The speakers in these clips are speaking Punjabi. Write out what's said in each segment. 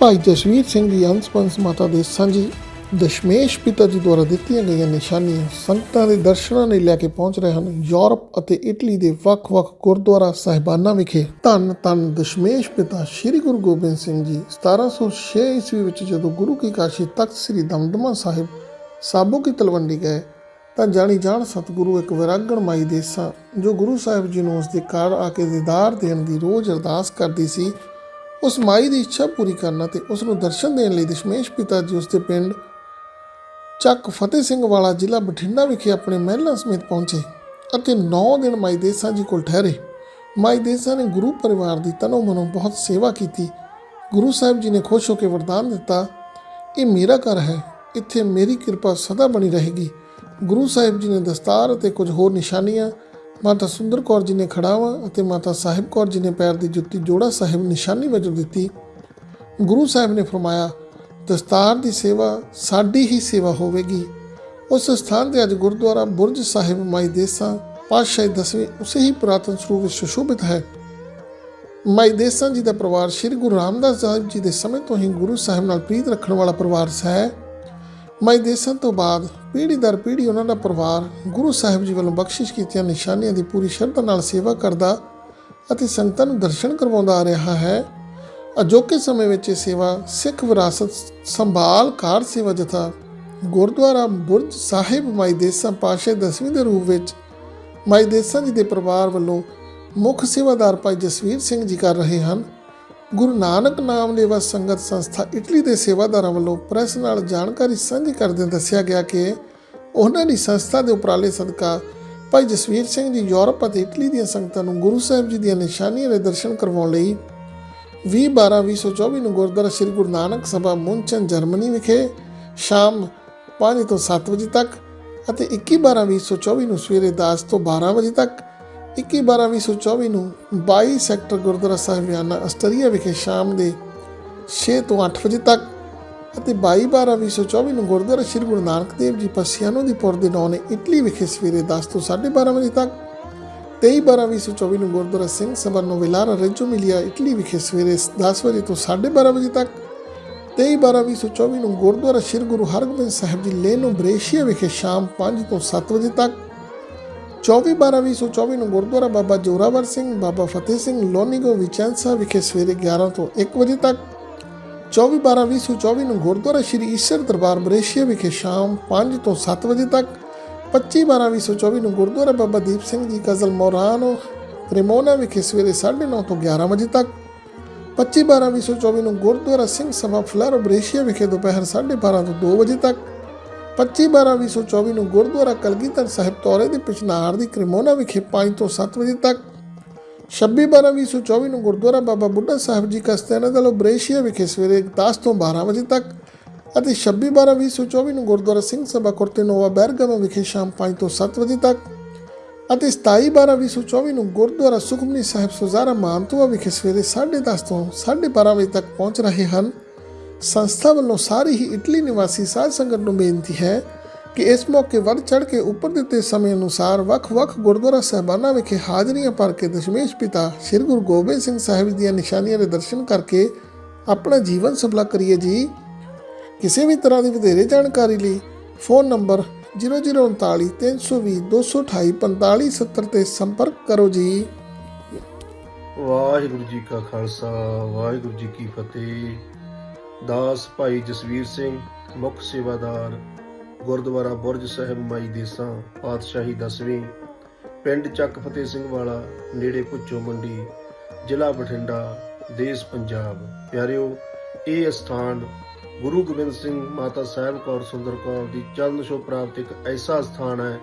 ਭਾਈ ਜਸਵੀਰ ਸਿੰਘ ਜੀ ਅੰਸਪੰਸ ਮਾਤਾ ਦੇ ਸਾਂਝੀ ਦਸ਼ਮੇਸ਼ ਪਿਤਾ ਜੀ ਦੁਆਰਾ ਦਿੱਤੀਆਂ ਗਈਆਂ ਨਿਸ਼ਾਨੀਆਂ ਸੰਗਤਾਂ ਦੇ ਦਰਸ਼ਨਾਂ ਲਈ ਲੈ ਕੇ ਪਹੁੰਚ ਰਹੇ ਹਨ। ਯੂਰਪ ਅਤੇ ਇਟਲੀ ਦੇ ਵੱਖ-ਵੱਖ ਗੁਰਦੁਆਰਾ ਸਾਹਿਬਾਨਾਂ ਵਿਖੇ ਧੰਨ ਧੰਨ ਦਸ਼ਮੇਸ਼ ਪਿਤਾ ਸ੍ਰੀ ਗੁਰੂ ਗੋਬਿੰਦ ਸਿੰਘ ਜੀ। 1706 ਈਸਵੀ ਵਿੱਚ ਜਦੋਂ ਗੁਰੂ ਕੀ ਕਾਸ਼ੀ ਤਖਤ ਸ੍ਰੀ ਦਮਦਮਾ ਸਾਹਿਬ ਸਾਬੋ ਕੀ ਤਲਵੰਡੀ ਗਏ, ਤਾਂ ਜਾਣੀ ਜਾਣ ਸਤਿਗੁਰੂ ਇੱਕ ਵਿਰਾਗਣ ਮਾਈ ਦੇ ਸਾਂ ਜੋ ਗੁਰੂ ਸਾਹਿਬ ਜੀ ਨੂੰ ਉਸ ਦੇ ਘਰ ਆ ਕੇ ਦੀਦਾਰ ਦੇਣ ਦੀ ਰੋਜ਼ ਅਰਦਾਸ ਕਰਦੀ ਸੀ। ਉਸ ਮਾਈ ਦੀ ਇੱਛਾ ਪੂਰੀ ਕਰਨਾ ਤੇ ਉਸ ਨੂੰ ਦਰਸ਼ਨ ਦੇਣ ਲਈ ਦਸ਼ਮੇਸ਼ ਪਿਤਾ ਜੀ ਉਸ ਦੇ ਪਿੰਡ ਚੱਕ ਫਤਿਹ ਸਿੰਘ ਵਾਲਾ ਜ਼ਿਲ੍ਹਾ ਬਠਿੰਡਾ ਵਿਖੇ ਆਪਣੇ ਮਹਿਲਾਂ ਸਮੇਤ ਪਹੁੰਚੇ ਅਤੇ 9 ਦਿਨ ਮਾਈ ਦੇਸਾਂ ਜੀ ਕੋਲ ਠਹਿਰੇ। ਮਾਈ ਦੇਸਾਂ ਨੇ ਗੁਰੂ ਪਰਿਵਾਰ ਦੀ ਤਨੋ ਮਨੋਂ ਬਹੁਤ ਸੇਵਾ ਕੀਤੀ। ਗੁਰੂ ਸਾਹਿਬ ਜੀ ਨੇ ਖੁਸ਼ ਹੋ ਕੇ ਵਰਦਾਨ ਦਿੱਤਾ, ਇਹ ਮੇਰਾ ਘਰ ਹੈ, ਇੱਥੇ ਮੇਰੀ ਕਿਰਪਾ ਸਦਾ ਬਣੀ ਰਹੇਗੀ। ਗੁਰੂ ਸਾਹਿਬ ਜੀ ਨੇ ਦਸਤਾਰ ਅਤੇ ਕੁਝ ਹੋਰ ਨਿਸ਼ਾਨੀਆਂ ਮਾਤਾ ਸੁੰਦਰ ਕੌਰ ਜੀ ਨੇ ਖੜਾਵਾਂ ਅਤੇ ਮਾਤਾ ਸਾਹਿਬ ਕੌਰ ਜੀ ਨੇ ਪੈਰ ਦੀ ਜੁੱਤੀ ਜੋੜਾ ਸਾਹਿਬ ਨਿਸ਼ਾਨੀ ਵਜੋਂ ਦਿੱਤੀ। ਗੁਰੂ ਸਾਹਿਬ ਨੇ ਫਰਮਾਇਆ, ਦਸਤਾਰ ਦੀ ਸੇਵਾ ਸਾਡੀ ਹੀ ਸੇਵਾ ਹੋਵੇਗੀ। ਉਸ ਸਥਾਨ ਤੇ ਅੱਜ ਗੁਰਦੁਆਰਾ ਬੁਰਜ ਸਾਹਿਬ ਮਾਈ ਦੇਸਾਂ ਪਾਤਸ਼ਾਹੀ ਦਸਵੇਂ ਉਸੇ ਹੀ ਪੁਰਾਤਨ ਸਰੂਪ ਵਿੱਚ ਸੁਸ਼ੋਭਿਤ ਹੈ। ਮਾਈ ਦੇਸਾਂ ਜੀ ਦਾ ਪਰਿਵਾਰ ਸ੍ਰੀ ਗੁਰੂ ਰਾਮਦਾਸ ਸਾਹਿਬ ਜੀ ਦੇ ਸਮੇਂ ਤੋਂ ਹੀ ਗੁਰੂ ਸਾਹਿਬ ਨਾਲ ਪ੍ਰੀਤ ਰੱਖਣ ਵਾਲਾ ਪਰਿਵਾਰ ਹੈ ਮਾਈ ਦੇਸਾਂ ਤੋਂ ਬਾਅਦ ਪੀੜ੍ਹੀ ਦਰ ਪੀੜ੍ਹੀ ਉਹਨਾਂ ਦਾ ਪਰਿਵਾਰ ਗੁਰੂ ਸਾਹਿਬ ਜੀ ਵੱਲੋਂ ਬਖਸ਼ਿਸ਼ ਕੀਤੀਆਂ ਨਿਸ਼ਾਨੀਆਂ ਦੀ ਪੂਰੀ ਸ਼ਰਧਾ ਨਾਲ ਸੇਵਾ ਕਰਦਾ ਅਤੇ ਸੰਗਤਾਂ ਨੂੰ ਦਰਸ਼ਨ ਕਰਵਾਉਂਦਾ ਆ ਰਿਹਾ ਹੈ। ਅਜੋਕੇ ਸਮੇਂ ਵਿੱਚ ਇਹ ਸੇਵਾ ਸਿੱਖ ਵਿਰਾਸਤ ਸੰਭਾਲ ਕਾਰ ਸੇਵਾ ਜਥਾ ਗੁਰਦੁਆਰਾ ਬੁਰਜ ਸਾਹਿਬ ਮਾਈ ਦੇਸਾਂ ਪਾਸ਼ੇ ਦਸਵੀਂ ਦੇ ਰੂਪ ਵਿੱਚ ਮਾਈ ਦੇਸਾਂ ਜੀ ਦੇ ਪਰਿਵਾਰ ਵੱਲੋਂ ਮੁੱਖ ਸੇਵਾਦਾਰ ਭਾਈ ਜਸਵੀਰ ਸਿੰਘ ਜੀ ਕਰ ਰਹੇ ਹਨ। ਗੁਰੂ ਨਾਨਕ ਨਾਮ ਲੇਵਾ ਸੰਗਤ ਸੰਸਥਾ ਇਟਲੀ ਦੇ ਸੇਵਾਦਾਰਾਂ ਵੱਲੋਂ ਪ੍ਰੈਸ ਨਾਲ ਜਾਣਕਾਰੀ ਸਾਂਝੀ ਕਰਦਿਆਂ ਦੱਸਿਆ ਗਿਆ ਕਿ ਉਹਨਾਂ ਦੀ ਸੰਸਥਾ ਦੇ ਉਪਰਾਲੇ ਸਦਕਾ ਭਾਈ ਜਸਵੀਰ ਸਿੰਘ ਜੀ ਯੂਰਪ ਅਤੇ ਇਟਲੀ ਦੀਆਂ ਸੰਗਤਾਂ ਨੂੰ ਗੁਰੂ ਸਾਹਿਬ ਜੀ ਦੀਆਂ ਨਿਸ਼ਾਨੀਆਂ ਦੇ ਦਰਸ਼ਨ ਕਰਵਾਉਣ ਲਈ 20 12 2024 ਨੂੰ ਗੁਰਦੁਆਰਾ ਸ੍ਰੀ ਗੁਰੂ ਨਾਨਕ ਸਭਾ ਮੁੰਚਨ ਜਰਮਨੀ ਵਿਖੇ ਸ਼ਾਮ 5 ਤੋਂ 7 ਵਜੇ ਤੱਕ ਅਤੇ 21 12 2024 ਨੂੰ ਸਵੇਰੇ 10 ਤੋਂ 12 ਵਜੇ ਤੱਕ 21 12 2024 ਨੂੰ 22 ਸੈਕਟਰ ਗੁਰਦੁਆਰਾ ਸਾਹਿਬਾਨਾ ਅਸਟਰੀਆ ਵਿਖੇ ਸ਼ਾਮ ਦੇ 6 ਤੋਂ 8 ਵਜੇ ਤੱਕ ਅਤੇ 22 12 2024 ਨੂੰ ਗੁਰਦੁਆਰਾ ਸ੍ਰੀ ਗੁਰੂ ਨਾਨਕ ਦੇਵ ਜੀ ਪਸੀਆਨੋ ਦੀ ਪੁਰ ਦੇ ਨੌ ਨੇ ਇਟਲੀ ਵਿਖੇ ਸਵੇਰੇ 10 ਤੋਂ 12:30 ਵਜੇ ਤੱਕ 23 12 2024 ਨੂੰ ਗੁਰਦੁਆਰਾ ਸਿੰਘ ਸਭਾ ਨੋਵੈਲਾਰਾ ਰੈਜੋ ਮਿਲਿਆ ਇਟਲੀ ਵਿਖੇ ਸਵੇਰੇ 10 ਵਜੇ ਤੋਂ 12:30 ਵਜੇ ਤੱਕ 23 12 2024 ਨੂੰ ਗੁਰਦੁਆਰਾ ਸ੍ਰੀ ਗੁਰੂ ਹਰਗੋਬਿੰਦ ਸਾਹਿਬ ਜੀ ਲੇਨੋ ਬ੍ਰੇਸ਼ੀਆ ਵਿਖੇ ਸ਼ਾਮ 5 ਤੋਂ 7 ਵਜੇ ਤੱਕ 24 12 2024 ਨੂੰ ਗੁਰਦੁਆਰਾ ਬਾਬਾ ਜੋਰਾਵਰ ਸਿੰਘ ਬਾਬਾ ਫਤਿਹ ਸਿੰਘ ਲੋਨੀਗੋ ਵਿਚੈਂਸਾ ਵਿਖੇ ਸਵੇਰੇ 11 ਤੋਂ 1 ਵਜੇ ਤੱਕ 24 12 2024 ਨੂੰ ਗੁਰਦੁਆਰਾ ਸ਼੍ਰੀ ਈਸ਼ਰ ਦਰਬਾਰ ਬ੍ਰੇਸ਼ੀਆ ਵਿਖੇ ਸ਼ਾਮ 5 ਤੋਂ 7 ਵਜੇ ਤੱਕ 25 12 2024 ਨੂੰ ਗੁਰਦੁਆਰਾ ਬਾਬਾ ਦੀਪ ਸਿੰਘ ਜੀ ਕਜ਼ਲ ਮੋਰਾਨੋ ਕ੍ਰੇਮੋਨਾ ਵਿਖੇ ਸਵੇਰੇ 9:30 ਤੋਂ 11 ਵਜੇ ਤੱਕ 25 12 2024 ਨੂੰ ਗੁਰਦੁਆਰਾ ਸਿੰਘ ਸਭਾ ਫਲਾਰੋ ਬ੍ਰੇਸ਼ੀਆ ਵਿਖੇ ਦੁਪਹਿਰ 12:30 ਤੋਂ 2 ਵਜੇ ਤੱਕ 25 12 2024 ਨੂੰ ਗੁਰਦੁਆਰਾ ਕਲਗੀਧਰ ਸਾਹਿਬ ਤੌਰੇ ਦੇ ਪਿਛਨਾਰ ਦੀ ਕ੍ਰਿਮੋਨਾ ਵਿਖੇ 5 ਤੋਂ 7 ਵਜੇ ਤੱਕ। 26 12 2024 ਨੂੰ ਗੁਰਦੁਆਰਾ ਬਾਬਾ ਬੁੱਢਾ ਸਾਹਿਬ ਜੀ ਕਸਤਿਆਨਾ ਦਲੋ ਬ੍ਰੇਸ਼ੀਆ ਵਿਖੇ ਸਵੇਰੇ 10 ਤੋਂ 12 ਵਜੇ ਤੱਕ ਅਤੇ 26 12 2024 ਨੂੰ ਗੁਰਦੁਆਰਾ ਸਿੰਘ ਸਭਾ ਕੁਰਤੇਨੋਵਾ ਬੈਰਗਾਮਾ ਵਿਖੇ ਸ਼ਾਮ 5 ਤੋਂ 7 ਵਜੇ ਤੱਕ ਅਤੇ 27 12 2024 ਨੂੰ ਗੁਰਦੁਆਰਾ ਸੁਖਮਨੀ ਸਾਹਿਬ ਸੁਜ਼ਾਰਾ ਮਾਨਤੂਆ ਵਿਖੇ ਸਵੇਰੇ 10:30 ਤੋਂ 12:30 ਵਜੇ ਤੱਕ ਪਹੁੰਚ ਰਹੇ ਹਨ। ਸੰਸਥਾ ਵੱਲੋਂ ਸਾਰੀ ਹੀ ਇਟਲੀ ਨਿਵਾਸੀ ਸਾਧ ਸੰਗਤ ਨੂੰ ਬੇਨਤੀ ਹੈ ਕਿ ਇਸ ਮੌਕੇ ਵੱਧ ਚੜ ਕੇ ਉੱਪਰ ਦਿੱਤੇ ਸਮੇਂ ਅਨੁਸਾਰ ਵੱਖ-ਵੱਖ ਗੁਰਦੁਆਰਾ ਸਾਹਿਬਾਨਾਂ ਵਿਖੇ ਹਾਜ਼ਰੀਆਂ ਭਰ ਕੇ ਦਸ਼ਮੇਸ਼ ਪਿਤਾ ਸ੍ਰੀ ਗੁਰੂ ਗੋਬਿੰਦ ਸਿੰਘ ਸਾਹਿਬ ਦੀਆਂ ਨਿਸ਼ਾਨੀਆਂ ਦੇ ਦਰਸ਼ਨ ਕਰਕੇ ਆਪਣਾ ਜੀਵਨ ਸਫਲਾ ਕਰੀਏ ਜੀ। ਕਿਸੇ ਵੀ ਤਰ੍ਹਾਂ ਦੀ ਵਧੇਰੇ ਜਾਣਕਾਰੀ ਲਈ ਫੋਨ ਨੰਬਰ 0039 320 228 4570 ਤੇ ਸੰਪਰਕ ਕਰੋ ਜੀ। ਵਾਹਿਗੁਰੂ ਜੀ ਕਾ ਖਾਲਸਾ, ਵਾਹਿਗੁਰੂ ਜੀ ਕੀ ਫਤਿਹ। ਦਾਸ ਭਾਈ ਜਸਵੀਰ ਸਿੰਘ, ਮੁੱਖ ਸੇਵਾਦਾਰ ਗੁਰਦੁਆਰਾ ਬੁਰਜ ਸਾਹਿਬ ਮਾਈ ਦੇਸਾਂ, ਪਾਤਸ਼ਾਹੀ ਦਸਵੀਂ, ਪਿੰਡ ਚੱਕ ਫਤਿਹ ਸਿੰਘ ਵਾਲਾ, ਨੇੜੇ ਪੁੱਚੋ ਮੰਡੀ, ਜ਼ਿਲ੍ਹਾ ਬਠਿੰਡਾ, ਦੇਸ਼ ਪੰਜਾਬ। ਪਿਆਰਿਓ, ਇਹ ਸਥਾਨ ਗੁਰੂ ਗੋਬਿੰਦ ਸਿੰਘ ਮਾਤਾ ਸਾਹਿਬ ਕੌਰ ਸੁੰਦਰ ਕੌਰ ਦੀ ਚਰਨ ਛੋਹ ਪ੍ਰਾਪਤ ਇੱਕ ਐਸਾ ਸਥਾਨ ਹੈ,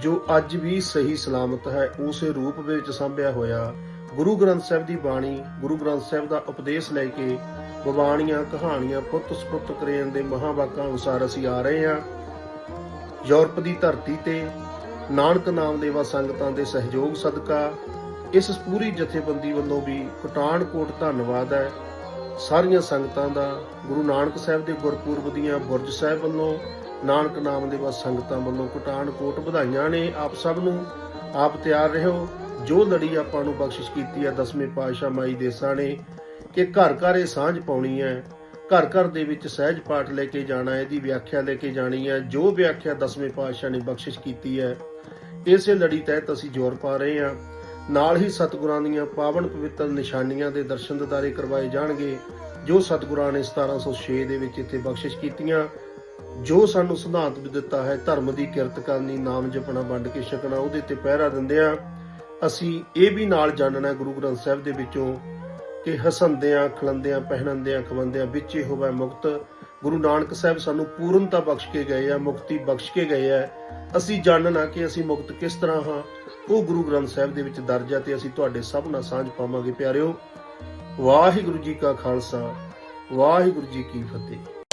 ਜੋ ਅੱਜ ਵੀ ਸਹੀ ਸਲਾਮਤ ਹੈ, ਉਸੇ ਰੂਪ ਵਿੱਚ ਸੰਭਿਆ ਹੋਇਆ ਗੁਰੂ ਗ੍ਰੰਥ ਸਾਹਿਬ ਦੀ ਬਾਣੀ, ਗੁਰੂ ਗ੍ਰੰਥ ਸਾਹਿਬ ਦਾ ਉਪਦੇਸ਼ ਲੈ ਕੇ ਬਵਾਣੀਆਂ ਕਹਾਣੀਆਂ, ਪੁੱਤ ਸੁਪੁੱਤ ਕਰੇਨ ਦੇ ਮਹਾਵਾਕਾਂ ਅਨੁਸਾਰ ਅਸੀਂ ਆ ਰਹੇ ਹਾਂ। ਯੂਰਪ ਦੀ ਧਰਤੀ ਤੇ ਨਾਨਕ ਨਾਮਦੇਵਾ ਸੰਗਤਾਂ ਦੇ ਸਹਿਯੋਗ ਸਦਕਾ ਇਸ ਪੂਰੀ ਜਥੇਬੰਦੀ ਵੱਲੋਂ ਵੀ ਕਟਾਨਕੋਟ ਧੰਨਵਾਦ ਹੈ। ਸਾਰੀਆਂ ਸੰਗਤਾਂ ਦਾ, ਗੁਰੂ ਨਾਨਕ ਸਾਹਿਬ ਦੇ ਗੁਰਪੁਰਬ ਦੀਆਂ ਬੁਰਜ ਸਾਹਿਬ ਵੱਲੋਂ, ਨਾਨਕ ਨਾਮਦੇਵਾ ਸੰਗਤਾਂ ਵੱਲੋਂ ਕਟਾਨਕੋਟ ਵਧਾਈਆਂ ਨੇ। ਆਪ ਸਭ ਨੂੰ ਆਪ ਤਿਆਰ ਰਹੋ। ਜੋ ਲੜੀ ਆਪਾਂ ਨੂੰ ਬਖਸ਼ਿਸ਼ ਕੀਤੀ ਹੈ, ਦਸਵੇਂ ਪਾਤਸ਼ਾਹ ਮਾਈ ਦੇਸਾਂ ਨੇ, ਕਿ ਘਰ ਘਰ ਇਹ ਸਾਂਝ ਪਾਉਣੀ ਹੈ, ਘਰ ਘਰ ਦੇ ਵਿੱਚ ਸਹਿਜ ਪਾਠ ਲੈ ਕੇ ਜਾਣਾ ਇਹਦੀ ਵਿਆਖਿਆ ਲੈ ਕੇ ਜਾਣੀ ਹੈ, ਜੋ ਵਿਆਖਿਆ ਦਸਵੇਂ ਪਾਤਸ਼ਾਹ ਨੇ ਬਖਸ਼ਿਸ਼ ਕੀਤੀ ਹੈ, ਇਸੇ ਲੜੀ ਤਹਿਤ ਅਸੀਂ ਜ਼ੋਰ ਪਾ ਰਹੇ ਹਾਂ। ਨਾਲ ਹੀ ਸਤਿਗੁਰਾਂ ਦੀਆਂ ਪਾਵਨ ਪਵਿੱਤਰ ਨਿਸ਼ਾਨੀਆਂ ਦੇ ਦਰਸ਼ਨ ਦਿਦਾਰੇ ਕਰਵਾਏ ਜਾਣਗੇ, ਜੋ ਸਤਿਗੁਰਾਂ ਨੇ 1706 ਦੇ ਵਿੱਚ ਇੱਥੇ ਬਖਸ਼ਿਸ਼ ਕੀਤੀਆਂ। ਜੋ ਸਾਨੂੰ ਸਿਧਾਂਤ ਵੀ ਦਿੱਤਾ ਹੈ, ਧਰਮ ਦੀ ਕਿਰਤ ਕਰਨੀ, ਨਾਮ ਜਪਣਾ, ਵੰਡ ਕੇ ਛਕਣਾ, ਉਹਦੇ ਤੇ ਪਹਿਰਾ ਦਿੰਦੇ ਆ ਅਸੀਂ ਇਹ ਵੀ ਨਾਲ ਜਾਣਨਾ ਗੁਰੂ ਗ੍ਰੰਥ ਸਾਹਿਬ ਦੇ ਵਿੱਚੋਂ ਕਿ ਹਸੰਦਿਆਂ, ਖਲੰਦਿਆਂ, ਪਹਿਨੰਦਿਆਂ, ਖਵੰਦਿਆਂ ਵਿੱਚ ਹੀ ਹੋਵੇ ਮੁਕਤ। ਗੁਰੂ ਨਾਨਕ ਸਾਹਿਬ ਸਾਨੂੰ ਪੂਰਨਤਾ ਬਖਸ਼ ਕੇ ਗਏ ਆ, ਮੁਕਤੀ ਬਖਸ਼ ਕੇ ਗਏ ਆ। ਅਸੀਂ ਜਾਣਨਾ ਕਿ ਅਸੀਂ ਮੁਕਤ ਕਿਸ ਤਰ੍ਹਾਂ ਹਾਂ, ਉਹ ਗੁਰੂ ਗ੍ਰੰਥ ਸਾਹਿਬ ਦੇ ਵਿੱਚ ਦਰਜ ਹੈ ਤੇ ਅਸੀਂ ਤੁਹਾਡੇ ਸਭ ਨਾਲ ਸਾਂਝ ਪਾਵਾਂਗੇ ਪਿਆਰਿਓ। ਵਾਹਿਗੁਰੂ ਜੀ ਕਾ ਖਾਲਸਾ, ਵਾਹਿਗੁਰੂ ਜੀ ਕੀ ਫਤਿਹ।